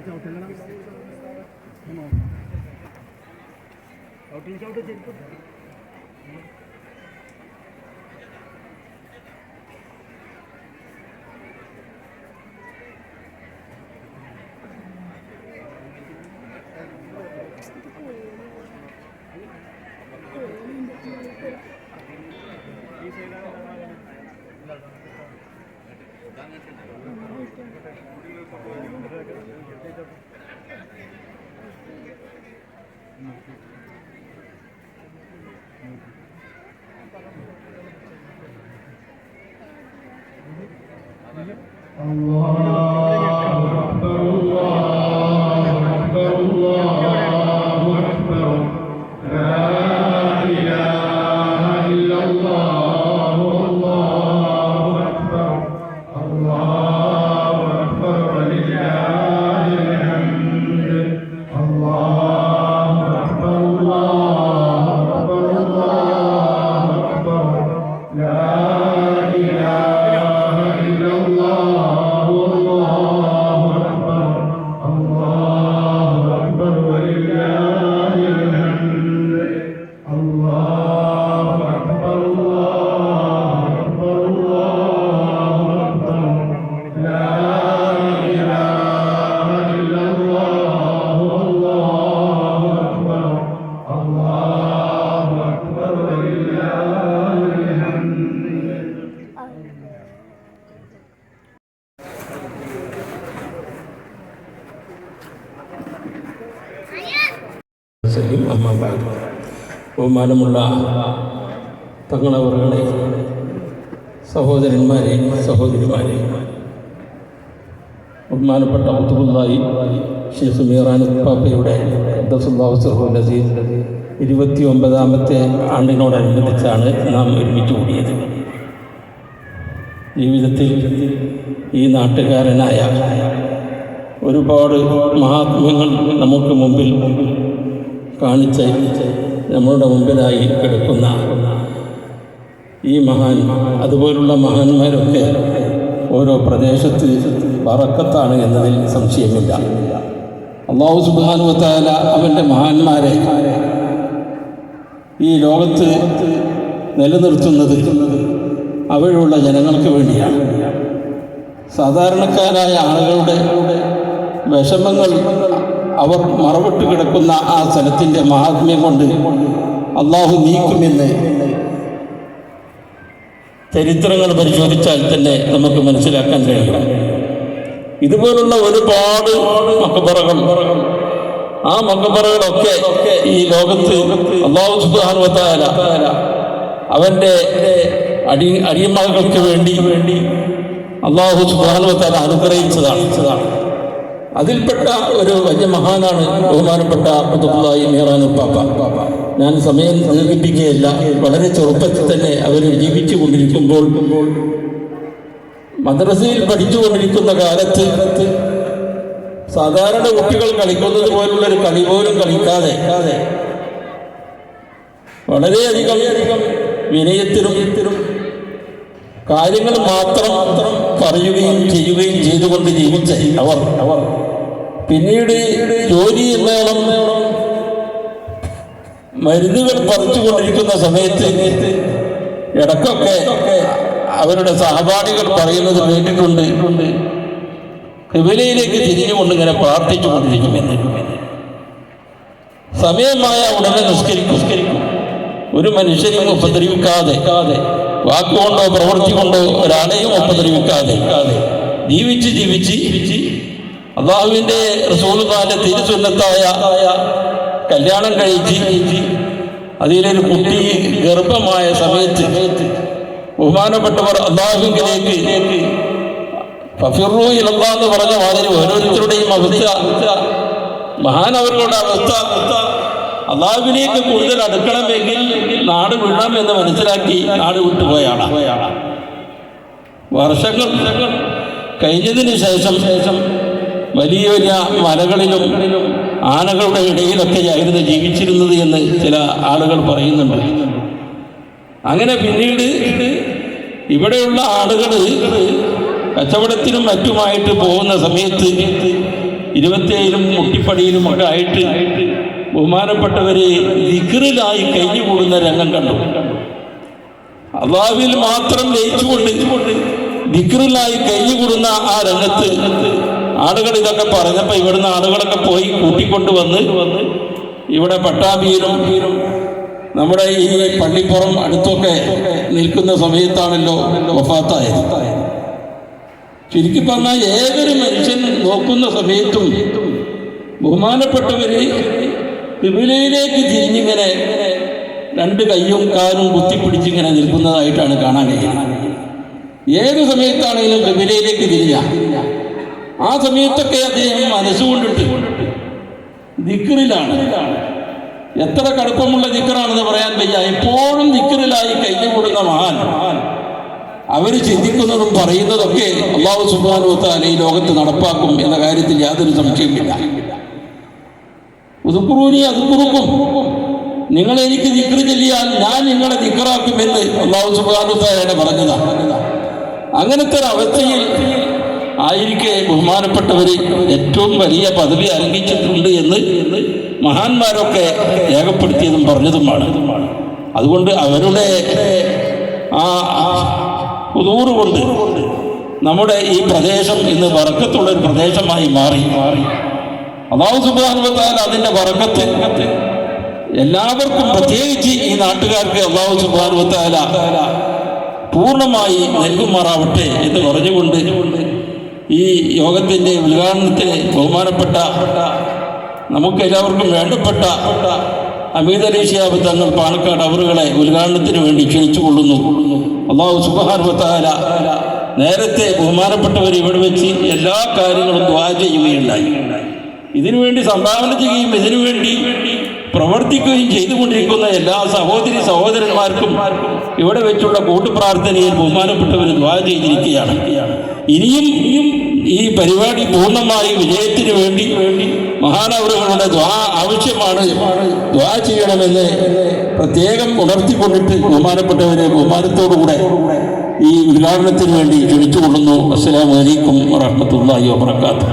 अच्छा होटल ना हम होटल जाओ तो चेक करो Gracias. Allah ബഹുമാനമുള്ള തങ്ങളവറുകളെ സഹോദരന്മാരെ സഹോദരിമാരെ ബഹുമാനപ്പെട്ട അബ്ദുല്ലായി ഷെയ്ഖ് മീറാൻ പാപ്പയുടെ നസീദ് ഇരുപത്തി ഒമ്പതാമത്തെ ആണ്ടിനോടനുബന്ധിച്ചാണ് നാം ഒരുമിച്ച് കൂടിയത്. ജീവിതത്തിൽ ഈ നാട്ടുകാരനായ ഒരുപാട് മഹാത്മ്യങ്ങൾ നമുക്ക് മുമ്പിൽ കാണിച്ച് നമ്മളുടെ മുമ്പിലായി കിടക്കുന്ന ഈ മഹാൻ അതുപോലുള്ള മഹാന്മാരൊക്കെ ഓരോ പ്രദേശത്ത് പറക്കത്താണ് എന്നതിൽ സംശയമില്ല. അള്ളാഹു സുബാനുവത്താല അവന്റെ മഹാന്മാരെ ഈ ലോകത്ത് നിലനിർത്തുന്നത് അവിടെയുള്ള ജനങ്ങൾക്ക് വേണ്ടിയാണ്. സാധാരണക്കാരായ ആളുകളുടെ വിഷമങ്ങൾ അവർ മറവിട്ട് കിടക്കുന്ന ആ സ്ഥലത്തിന്റെ മഹാത്മ്യം കൊണ്ട് അള്ളാഹു നീക്കുമെന്ന് ചരിത്രങ്ങൾ പരിശോധിച്ചാൽ തന്നെ നമുക്ക് മനസ്സിലാക്കാൻ കഴിയും. ഇതുപോലുള്ള ഒരുപാട് മക്കബറകൾ. ആ മക്കബറകളൊക്കെ ഈ ലോകത്ത് അള്ളാഹു സുബാനുവത്താല അവന്റെ അടി അടിയമ്മകൾക്ക് വേണ്ടി വേണ്ടി അള്ളാഹു സുബാനുവത്താല അനുഗ്രഹിച്ചതാണ്. അതിൽപ്പെട്ട ഒരു വലിയ മഹാനാണ് ബഹുമാനപ്പെട്ട അബ്ദുല്ലായി മീറാനു പാപ്പ ഞാൻ സമയം ദീർഘിപ്പിക്കുകയല്ല വളരെ ചെറുപ്പത്തിൽ തന്നെ അവർ ജീവിച്ചു കൊണ്ടിരിക്കുമ്പോൾ മദ്രസയിൽ പഠിച്ചുകൊണ്ടിരിക്കുന്ന കാലത്ത് സാധാരണ കുട്ടികൾ കളിക്കുന്നത് പോലുള്ള ഒരു കളി പോലും കളിക്കാതെ വളരെയധികം വിനയത്തിനും കാര്യങ്ങൾ മാത്രം പറയുകയും ചെയ്യുകയും ചെയ്തുകൊണ്ട് ജീവിച്ച അവർ. അവർ പിന്നീട് ജോലി എന്നോളം മരുന്നുകൾ പറിച്ചുകൊണ്ടിരിക്കുന്ന സമയത്ത് ഇടക്കൊക്കെ അവരുടെ സഹപാഠികൾ പറയുന്നത് കേട്ടിട്ടുണ്ട്. കിബിലയിലേക്ക് തിരിഞ്ഞുകൊണ്ട് ഇങ്ങനെ പ്രാർത്ഥിച്ചു കൊണ്ടിരിക്കുമെന്ന് സമയമായ ഉടനെ നിസ്കരിക്കും. ഒരു മനുഷ്യനെയും ഉപദ്രവിക്കാതെ വാക്കുകൊണ്ടോ പ്രവൃത്തി കൊണ്ടോ ഒരാളെയും ഉപദ്രവിക്കാതെ ജീവിച്ച് ജീവിച്ച് അള്ളാഹുവിന്റെ റസൂലുകാന്റെ തിരുസുന്നത്തായ കല്യാണം കഴിച്ച് അതിലൊരു കുട്ടി ഗർഭമായ സമയത്ത് ബഹുമാനപ്പെട്ടവർ അള്ളാഹുവിലേക്ക് ഫഫിറു ഇലല്ലാ എന്ന് പറഞ്ഞ മാതിരി ഓരോരുത്തരുടെയും അവസ്ഥ മഹാനവരുടെ അവസ്ഥ. അള്ളാഹുവിലേക്ക് കൂടുതൽ അടുക്കണമെങ്കിൽ നാട് വിടണം എന്ന് മനസ്സിലാക്കി നാട് വിട്ടുപോയാണ് വർഷങ്ങൾ കഴിഞ്ഞതിന് ശേഷം ശേഷം വലിയ വലിയ മലകളിലും ആനകളുടെ ഇടയിലൊക്കെയായിരുന്നു ജീവിച്ചിരുന്നത് എന്ന് ചില ആളുകൾ പറയുന്നുണ്ട്. അങ്ങനെ പിന്നീട് ഇവിടെയുള്ള ആളുകൾ കച്ചവടത്തിനും മറ്റുമായിട്ട് പോകുന്ന സമയത്ത് ഇരുപത്തിയേഴിലും മുട്ടിപ്പടിയിലും ഒക്കെ ആയിട്ട് ബഹുമാനപ്പെട്ടവര് ദിക്റിലായി കഴിഞ്ഞുകൂടുന്ന രംഗം കണ്ടു. അള്ളാവിൽ മാത്രം ലയിച്ചുകൊണ്ട് ദിക്റിലായി കഴിഞ്ഞുകൂടുന്ന ആ രംഗത്ത് ആളുകൾ ഇതൊക്കെ പറഞ്ഞപ്പോൾ ഇവിടുന്ന് ആളുകളൊക്കെ പോയി കൂട്ടിക്കൊണ്ട് വന്ന് ഇവിടെ പട്ടാഭിയിലും നമ്മുടെ ഈ പള്ളിപ്പുറം അടുത്തൊക്കെ നിൽക്കുന്ന സമയത്താണല്ലോ വഫാത്തായത്. ചുരുക്കി പറഞ്ഞാൽ ഏതൊരു മനുഷ്യൻ നോക്കുന്ന സമയത്തും ബഹുമാനപ്പെട്ടവര് വിപുലയിലേക്ക് തിരിഞ്ഞിങ്ങനെ രണ്ട് കയ്യും കാലും കുത്തിപ്പിടിച്ചിങ്ങനെ നിൽക്കുന്നതായിട്ടാണ് കാണാൻ കഴിയുന്നത്. ഏത് സമയത്താണെങ്കിലും വിപുലയിലേക്ക് തിരിഞ്ഞ ആ സമയത്തൊക്കെ അദ്ദേഹം മനസ്സുകൊണ്ടിട്ട് ദിക്റിലാണ്. എത്ര കടുപ്പമുള്ള ദിക്കറാണെന്ന് പറയാൻ വയ്യ. എപ്പോഴും ദിക്കറിലായി കഴിഞ്ഞുകൂടുന്ന മഹാൻ. അവർ ചിന്തിക്കുന്നതും പറയുന്നതൊക്കെ അള്ളാഹു സുബാനുവത്താൽ ഈ ലോകത്ത് നടപ്പാക്കും എന്ന കാര്യത്തിൽ യാതൊരു സംശയമില്ല ഉതുക്കുറൂനി അതുക്കുറുക്കും നിങ്ങൾ എനിക്ക് ദിക്റ് ചെല്ലിയാൽ ഞാൻ നിങ്ങളെ ദിക്കറാക്കുമെന്ന് അള്ളാഹു സുബാനുസായാണ് പറഞ്ഞതാണ് അങ്ങനത്തെ ഒരു അവസ്ഥയിൽ ആയിരിക്കെ ബഹുമാനപ്പെട്ടവർ ഏറ്റവും വലിയ പദവി അർഹിച്ചിട്ടുണ്ട് എന്ന് മഹാന്മാരൊക്കെ രേഖപ്പെടുത്തിയതും പറഞ്ഞതുമാണ്. അതുകൊണ്ട് അവരുടെ ആ ഉദൂറ് കൊണ്ട് നമ്മുടെ ഈ പ്രദേശം ഇന്ന് വറക്കത്തുള്ള ഒരു പ്രദേശമായി മാറി മാറി. അള്ളാഹു സുബാനുവത്താൽ അതിന്റെ വറക്കത്ത് എല്ലാവർക്കും പ്രത്യേകിച്ച് ഈ നാട്ടുകാർക്ക് അള്ളാഹു സുബാനുവത്താല പൂർണമായി നൽകുമാറാവട്ടെ എന്ന് പറഞ്ഞുകൊണ്ട് ഈ യോഗത്തിന്റെ ഉദ്ഘാടനത്തിന് ബഹുമാനപ്പെട്ട നമുക്ക് എല്ലാവർക്കും വേണ്ടപ്പെട്ട അമീദ് അലി ഷിയാബ് തങ്ങൾ പാണക്കാട് അവറുകളെ ഉദ്ഘാടനത്തിന് വേണ്ടി ക്ഷണിച്ചു കൊള്ളുന്നു അള്ളാഹു സുബാനുവത്താല നേരത്തെ ബഹുമാനപ്പെട്ടവർ ഇവിടെ വെച്ച് എല്ലാ കാര്യങ്ങളും ദ്വാ ചെയ്യുകയുണ്ടായി. ഇതിനുവേണ്ടി സംഭാവന ചെയ്യുകയും ഇതിനുവേണ്ടി പ്രവർത്തിക്കുകയും ചെയ്തുകൊണ്ടിരിക്കുന്ന എല്ലാ സഹോദരി സഹോദരന്മാർക്കും ഇവിടെ വെച്ചുള്ള കൂട്ടുപ്രാർത്ഥനയിൽ ബഹുമാനപ്പെട്ടവർ ദ്വാ ചെയ്തിരിക്കുകയാണ്. ഇനിയും ഈ പരിപാടി പൂർണമായി വിജയത്തിന് വേണ്ടി മഹാനവറുകളുടെ ദ്വാ ആവശ്യമാണ്. ദ്വാ ചെയ്യണമെന്ന് പ്രത്യേകം ഉണർത്തിക്കൊണ്ടിട്ട് ബഹുമാനപ്പെട്ടവരെ ബഹുമാനത്തോടുകൂടെ ഈ ഉദ്ഘാടനത്തിന് വേണ്ടി ക്ഷണിച്ചുകൊള്ളുന്നു. അസ്സലാമലൈക്കും വറഹമത്തല്ലാഹി വാബർക്കാത്തു